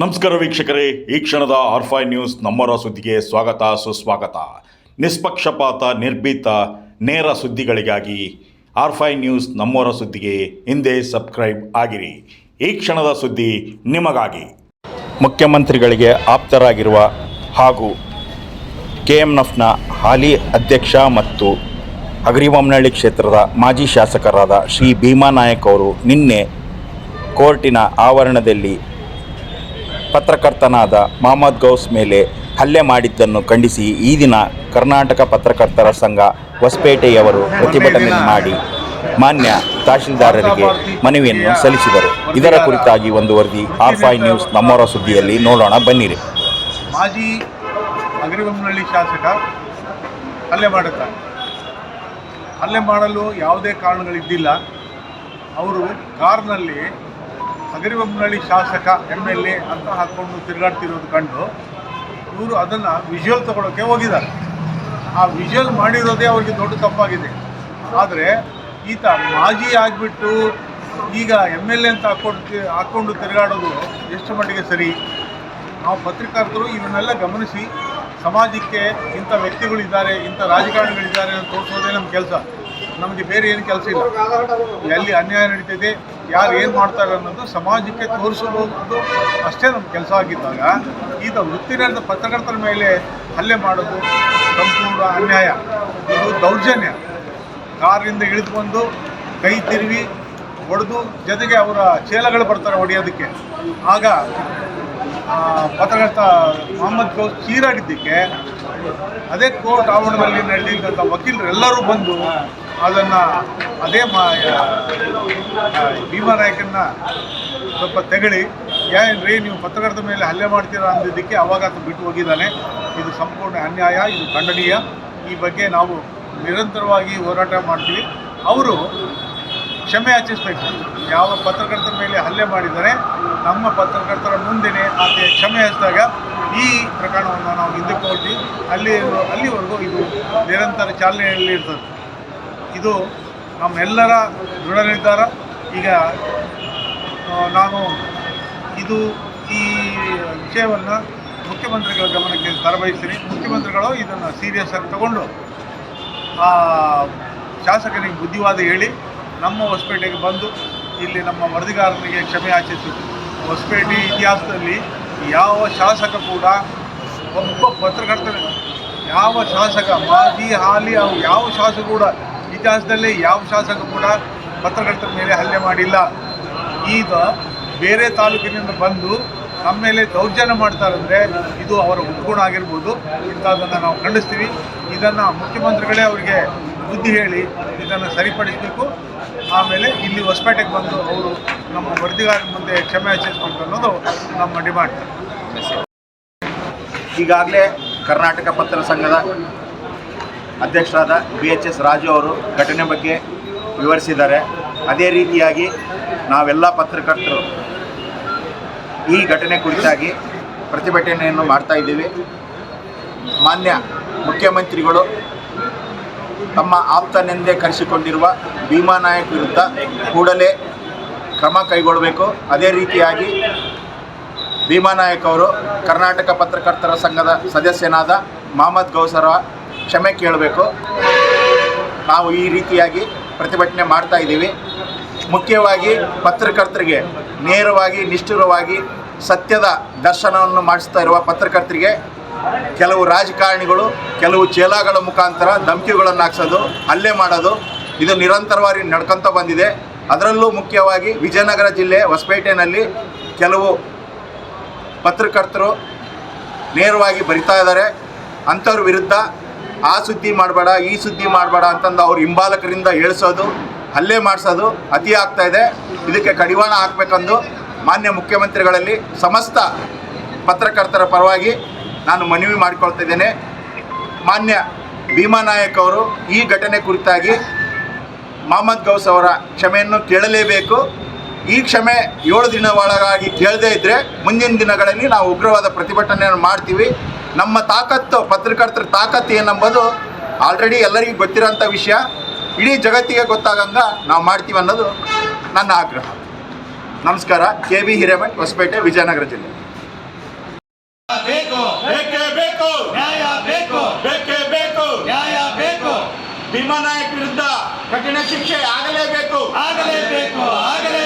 ನಮಸ್ಕಾರ ವೀಕ್ಷಕರೇ, ಈ ಕ್ಷಣದ ಆರ್ಫೈ ನ್ಯೂಸ್ ನಮ್ಮರ ಸುದ್ದಿಗೆ ಸ್ವಾಗತ, ಸುಸ್ವಾಗತ. ನಿಷ್ಪಕ್ಷಪಾತ, ನಿರ್ಭೀತ, ನೇರ ಸುದ್ದಿಗಳಿಗಾಗಿ ಆರ್ಫೈ ನ್ಯೂಸ್ ನಮ್ಮರ ಸುದ್ದಿಗೆ ಹಿಂದೆ ಸಬ್ಸ್ಕ್ರೈಬ್ ಆಗಿರಿ. ಈ ಕ್ಷಣದ ಸುದ್ದಿ ನಿಮಗಾಗಿ. ಮುಖ್ಯಮಂತ್ರಿಗಳಿಗೆ ಆಪ್ತರಾಗಿರುವ ಹಾಗೂ ಕೆ ಎಂ ಎಫ್ನ ಹಾಲಿ ಅಧ್ಯಕ್ಷ ಮತ್ತು ಹಗರಿಬೊಮ್ಮನಹಳ್ಳಿ ಕ್ಷೇತ್ರದ ಮಾಜಿ ಶಾಸಕರಾದ ಶ್ರೀ ಭೀಮಾ ನಾಯಕ್ ಅವರು ನಿನ್ನೆ ಕೋರ್ಟಿನ ಆವರಣದಲ್ಲಿ ಪತ್ರಕರ್ತನಾದ ಮಹಮ್ಮದ್ ಗೌಸ್ ಮೇಲೆ ಹಲ್ಲೆ ಮಾಡಿದ್ದನ್ನು ಖಂಡಿಸಿ ಈ ದಿನ ಕರ್ನಾಟಕ ಪತ್ರಕರ್ತರ ಸಂಘ ಹೊಸಪೇಟೆಯವರು ಪ್ರತಿಭಟನೆ ಮಾಡಿ ಮಾನ್ಯ ತಹಶೀಲ್ದಾರರಿಗೆ ಮನವಿಯನ್ನು ಸಲ್ಲಿಸಿದರು. ಇದರ ಕುರಿತಾಗಿ ಒಂದು ವರದಿ ಆರ್ಫೈ ನ್ಯೂಸ್ ನಮ್ಮವರ ಸುದ್ದಿಯಲ್ಲಿ ನೋಡೋಣ. ಬನ್ನಿರಿ. ಮಾಜಿ ಅಗ್ರಿಬೊಮ್ಮನಹಳ್ಳಿ ಶಾಸಕ ಹಲ್ಲೆ ಮಾಡುತ್ತಾರೆ ಹಲ್ಲೆ ಮಾಡಲು ಯಾವುದೇ ಕಾರಣಗಳಿದ್ದಿಲ್ಲ. ಅವರು ಕಾರ್ನಲ್ಲಿ ಹಗರಿಬೊಮ್ಮನಹಳ್ಳಿ ಶಾಸಕ ಎಂ ಎಲ್ ಎ ಅಂತ ಹಾಕ್ಕೊಂಡು ತಿರುಗಾಡ್ತಿರೋದು ಕಂಡು ಇವರು ಅದನ್ನು ವಿಜುವಲ್ ತಗೊಳ್ಳೋಕ್ಕೆ ಹೋಗಿದ್ದಾರೆ. ಆ ವಿಜುವಲ್ ಮಾಡಿರೋದೇ ಅವರಿಗೆ ದೊಡ್ಡ ತಪ್ಪಾಗಿದೆ. ಆದರೆ ಈತ ಮಾಜಿ ಆಗಿಬಿಟ್ಟು ಈಗ ಎಂ ಎಲ್ ಎ ಅಂತ ಹಾಕೊಂಡು ಹಾಕ್ಕೊಂಡು ತಿರುಗಾಡೋದು ಎಷ್ಟು ಮಟ್ಟಿಗೆ ಸರಿ? ನಾವು ಪತ್ರಕರ್ತರು ಇವನ್ನೆಲ್ಲ ಗಮನಿಸಿ ಸಮಾಜಕ್ಕೆ ಇಂಥ ವ್ಯಕ್ತಿಗಳಿದ್ದಾರೆ, ಇಂಥ ರಾಜಕಾರಣಿಗಳಿದ್ದಾರೆ ಅಂತ ತೋರಿಸೋದೇ ನಮ್ಮ ಕೆಲಸ. ನಮಗೆ ಬೇರೆ ಏನು ಕೆಲಸ ಇಲ್ಲ. ಎಲ್ಲಿ ಅನ್ಯಾಯ ನಡೀತಿದೆ ಯಾರು ಏನು ಮಾಡ್ತಾರೆ ಅನ್ನೋದು ಸಮಾಜಕ್ಕೆ ತೋರಿಸಬಹುದು ಅಷ್ಟೇ ನಮ್ಮ ಕೆಲಸ ಆಗಿದ್ದಾಗ ಈತ ವೃತ್ತಿನಿಂದ ಪತ್ರಕರ್ತರ ಮೇಲೆ ಹಲ್ಲೆ ಮಾಡೋದು ಸಂಪೂರ್ಣ ಅನ್ಯಾಯ. ಇದು ದೌರ್ಜನ್ಯ. ಕಾರಿಂದ ಇಳಿದು ಬಂದು ಕೈ ತಿರುವಿ ಹೊಡೆದು ಜೊತೆಗೆ ಅವರ ಚೇಲಗಳು ಬರ್ತಾರೆ ಹೊಡೆಯೋದಕ್ಕೆ. ಆಗ ಪತ್ರಕರ್ತ ಮೊಹಮ್ಮದ್ ಗೌಸ್ ಚೀರಾಡಿದ್ದಕ್ಕೆ ಅದೇ ಕೋರ್ಟ್ ಆವರಣದಲ್ಲಿ ನಡೆದಿದ್ದಂಥ ವಕೀಲರೆಲ್ಲರೂ ಬಂದು ಅದನ್ನು ಅದೇ ಮಾ ಆ, ಭೀಮಾ ನಾಯಕನ್ನ ಸ್ವಲ್ಪ ತೆಗಳಿ ರೀ ನೀವು ಪತ್ರಕರ್ತರ ಮೇಲೆ ಹಲ್ಲೆ ಮಾಡ್ತೀರಾ ಅಂದಿದ್ದಕ್ಕೆ ಅವಾಗ ಅದು ಬಿಟ್ಟು ಹೋಗಿದ್ದಾನೆ. ಇದು ಸಂಪೂರ್ಣ ಅನ್ಯಾಯ ಇದು ಖಂಡನೀಯ. ಈ ಬಗ್ಗೆ ನಾವು ನಿರಂತರವಾಗಿ ಹೋರಾಟ ಮಾಡ್ತೀವಿ. ಅವರು ಕ್ಷಮೆ ಯಾಚಿಸಬೇಕು. ಯಾವ ಪತ್ರಕರ್ತರ ಮೇಲೆ ಹಲ್ಲೆ ಮಾಡಿದರೆ ನಮ್ಮ ಪತ್ರಕರ್ತರ ಮುಂದೆನೇ ಆಕೆ ಕ್ಷಮೆ ಹಚ್ಚಿದಾಗ ಈ ಪ್ರಕರಣವನ್ನು ನಾವು ಹಿಂದಕ್ಕೆ ಹೋಗ್ತೀವಿ ಅಲ್ಲಿ ಅಲ್ಲಿವರೆಗೂ ಇದು ನಿರಂತರ ಚಾಲನೆಯಲ್ಲಿ ಇರ್ತದೆ. ಇದು ನಮ್ಮೆಲ್ಲರ ದೃಢ ನಿರ್ಧಾರ. ಈಗ ನಾನು ಇದು ಈ ವಿಷಯವನ್ನು ಮುಖ್ಯಮಂತ್ರಿಗಳ ಗಮನಕ್ಕೆ ತರಬಯಸ್ತೀನಿ. ಮುಖ್ಯಮಂತ್ರಿಗಳು ಇದನ್ನು ಸೀರಿಯಸ್ ಆಗಿ ತಗೊಂಡು, ಆ, ಶಾಸಕನಿಗೆ ಬುದ್ಧಿವಾದ ಹೇಳಿ ನಮ್ಮ ಹೊಸಪೇಟೆಗೆ ಬಂದು, ಇಲ್ಲಿ ನಮ್ಮ ವರದಿಗಾರನಿಗೆ ಕ್ಷಮೆ ಯಾಚಿಸಿ ಹೊಸಪೇಟೆ ಇತಿಹಾಸದಲ್ಲಿ ಯಾವ ಶಾಸಕ ಕೂಡ ಒಬ್ಬ ಪತ್ರಕರ್ತನ. ಯಾವ ಶಾಸಕ, ಮಾಜಿ ಹಾಲಿ, ಅವು ಯಾವ ಶಾಸಕ ಕೂಡ ಇತಿಹಾಸದಲ್ಲಿ ಯಾವ ಶಾಸಕ ಕೂಡ ಪತ್ರಕರ್ತರ ಮೇಲೆ ಹಲ್ಲೆ ಮಾಡಿಲ್ಲ. ಈಗ ಬೇರೆ ತಾಲೂಕಿನಿಂದ ಬಂದು ನಮ್ಮ ಮೇಲೆ ದೌರ್ಜನ್ಯ ಮಾಡ್ತಾರಂದರೆ ಇದು ಅವರ ಉದ್ಗುಣ ಆಗಿರ್ಬೋದು. ಇಂಥದ್ದನ್ನು ನಾವು ಖಂಡಿಸ್ತೀವಿ. ಇದನ್ನು ಮುಖ್ಯಮಂತ್ರಿಗಳೇ ಅವರಿಗೆ ಬುದ್ಧಿ ಹೇಳಿ ಇದನ್ನು ಸರಿಪಡಿಸಬೇಕು. ಆಮೇಲೆ ಇಲ್ಲಿ ಹೊಸಪೇಟೆಗೆ ಬಂದು ಅವರು ನಮ್ಮ ವರದಿಗಾರರ ಮುಂದೆ ಕ್ಷಮೆ ಆಚರಿಸ್ಬೇಕು ಅನ್ನೋದು ನಮ್ಮ ಡಿಮಾಂಡ್. ಈಗಾಗಲೇ ಕರ್ನಾಟಕ ಪತ್ರ ಸಂಘದ ಅಧ್ಯಕ್ಷರಾದ ಬಿ ಎಚ್ ಎಸ್ ರಾಜು ಅವರು ಘಟನೆ ಬಗ್ಗೆ ವಿವರಿಸಿದ್ದಾರೆ. ಅದೇ ರೀತಿಯಾಗಿ ನಾವೆಲ್ಲ ಪತ್ರಕರ್ತರು ಈ ಘಟನೆ ಕುರಿತಾಗಿ ಪ್ರತಿಭಟನೆಯನ್ನು ಮಾಡ್ತಾ ಇದ್ದೀವಿ. ಮಾನ್ಯ ಮುಖ್ಯಮಂತ್ರಿಗಳು ತಮ್ಮ ಆಪ್ತನೆಂದೇ ಕರೆಸಿಕೊಂಡಿರುವ ಭೀಮಾ ನಾಯಕ್ ವಿರುದ್ಧ ಕೂಡಲೇ ಕ್ರಮ ಕೈಗೊಳ್ಳಬೇಕು. ಅದೇ ರೀತಿಯಾಗಿ ಭೀಮಾ ನಾಯಕ್ ಅವರು ಕರ್ನಾಟಕ ಪತ್ರಕರ್ತರ ಸಂಘದ ಸದಸ್ಯನಾದ ಮಹಮ್ಮದ್ ಗೌಸರ ಕ್ಷಮೆ ಕೇಳಬೇಕು. ನಾವು ಈ ರೀತಿಯಾಗಿ ಪ್ರತಿಭಟನೆ ಮಾಡ್ತಾ ಇದ್ದೀವಿ. ಮುಖ್ಯವಾಗಿ ಪತ್ರಕರ್ತರಿಗೆ ನೇರವಾಗಿ, ನಿಷ್ಠುರವಾಗಿ ಸತ್ಯದ ದರ್ಶನವನ್ನು ಮಾಡಿಸ್ತಾ ಇರುವ ಪತ್ರಕರ್ತರಿಗೆ ಕೆಲವು ರಾಜಕಾರಣಿಗಳು, ಕೆಲವು ಚೇಲಾಗಳ ಮುಖಾಂತರ ಧಮಕಿಗಳನ್ನು ಹಾಕ್ಸೋದು, ಹಲ್ಲೆ ಮಾಡೋದು, ಇದು ನಿರಂತರವಾಗಿ ನಡ್ಕೊತ ಬಂದಿದೆ. ಅದರಲ್ಲೂ ಮುಖ್ಯವಾಗಿ ವಿಜಯನಗರ ಜಿಲ್ಲೆ ಹೊಸಪೇಟೆನಲ್ಲಿ ಕೆಲವು ಪತ್ರಕರ್ತರು ನೇರವಾಗಿ ಬರಿತಾ ಇದ್ದಾರೆ. ಅಂಥವ್ರ ವಿರುದ್ಧ ಆ ಸುದ್ದಿ ಮಾಡಬೇಡ, ಈ ಸುದ್ದಿ ಮಾಡಬೇಡ ಅಂತಂದು ಅವ್ರ ಹಿಂಬಾಲಕರಿಂದ ಹೇಳಿಸೋದು, ಹಲ್ಲೆ ಮಾಡಿಸೋದು ಅತಿ ಆಗ್ತಾ ಇದೆ. ಇದಕ್ಕೆ ಕಡಿವಾಣ ಹಾಕಬೇಕೆಂದು ಮಾನ್ಯ ಮುಖ್ಯಮಂತ್ರಿಗಳಲ್ಲಿ ಸಮಸ್ತ ಪತ್ರಕರ್ತರ ಪರವಾಗಿ ನಾನು ಮನವಿ ಮಾಡಿಕೊಳ್ತಿದ್ದೇನೆ ಮಾನ್ಯ ಭೀಮಾ ನಾಯಕ್ ಅವರು ಈ ಘಟನೆ ಕುರಿತಾಗಿ ಮೊಹಮ್ಮದ್ ಗೌಸ್ ಅವರ ಕ್ಷಮೆಯನ್ನು ಕೇಳಲೇಬೇಕು. ಈ ಕ್ಷಮೆ ಏಳು ದಿನ ಒಳಗಾಗಿ ಕೇಳದೇ ಇದ್ದರೆ ಮುಂದಿನ ದಿನಗಳಲ್ಲಿ ನಾವು ಉಗ್ರವಾದ ಪ್ರತಿಭಟನೆಯನ್ನು ಮಾಡ್ತೀವಿ. ನಮ್ಮ ತಾಕತ್ತು ಪತ್ರಕರ್ತರ ತಾಕತ್ತು ಏನಂಬೋದು ಆಲ್ರೆಡಿ ಎಲ್ಲರಿಗೂ ಗೊತ್ತಿರೋಂಥ ವಿಷಯ. ಇಡೀ ಜಗತ್ತಿಗೆ ಗೊತ್ತಾಗಂಗ ನಾವು ಮಾಡ್ತೀವಿ ಅನ್ನೋದು ನನ್ನ ಆಗ್ರಹ. ನಮಸ್ಕಾರ ಕೆ ಬಿ ಹಿರೇಮಠ್ ಹೊಸಪೇಟೆ ವಿಜಯನಗರ ಜಿಲ್ಲೆ. ಬೇಕು ಬೇಕೇ ಬೇಕು. ನ್ಯಾಯ ಬೇಕು. ಬೇಕೇ ಬೇಕು. ನ್ಯಾಯ ಬೇಕು. ಭೀಮಾ ನಾಯಕ್ ವಿರುದ್ಧ ಕಠಿಣ ಶಿಕ್ಷೆ ಆಗಲೇಬೇಕು. ಆಗಲೇಬೇಕು. ಆಗಲೇಬೇಕು